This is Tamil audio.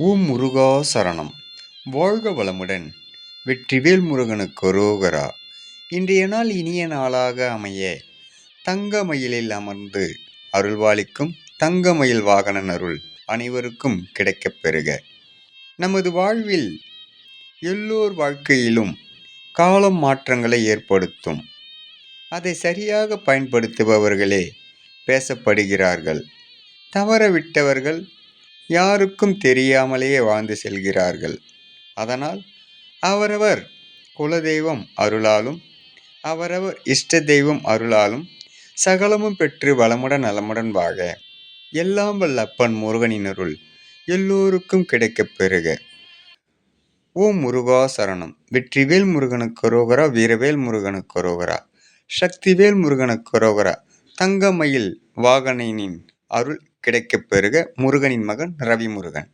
ஓம் முருகா சரணம். வாழ்க வளமுடன். வெற்றிவேல் முருகனுக்கு ரோகரா இன்றைய நாள் இனிய நாளாக அமைய தங்கமயிலில் அமர்ந்து அருள்வாளிக்கும் தங்கமயில் வாகனன் அருள் அனைவருக்கும் கிடைக்கப் பெறுக. நமது வாழ்வில் எல்லோர் வாழ்க்கையிலும் காலம் மாற்றங்களை ஏற்படுத்தும். அதை சரியாக பயன்படுத்துபவர்களே பேசப்படுகிறார்கள். தவறவிட்டவர்கள் யாருக்கும் தெரியாமலேயே வாழ்ந்து செல்கிறார்கள். அதனால் அவரவர் குலதெய்வம் அருளாலும் அவரவர் இஷ்ட தெய்வம் அருளாலும் சகலமும் பெற்று வளமுடன் நலமுடன் வாழ எல்லாம் வல்ல அப்பன் முருகனின் அருள் எல்லோருக்கும் கிடைக்கப் பெறுக. ஓம் முருகா சரணம். வெற்றிவேல் முருகனுக்கு ரோகரா வீரவேல் முருகனுக்கு ரோகரா சக்திவேல் முருகனுக்கு ரோகரா தங்கமயில் வாகனின் அருள் கிடைக்கப் பெறுக. முருகனின் மகன் ரவி முருகன்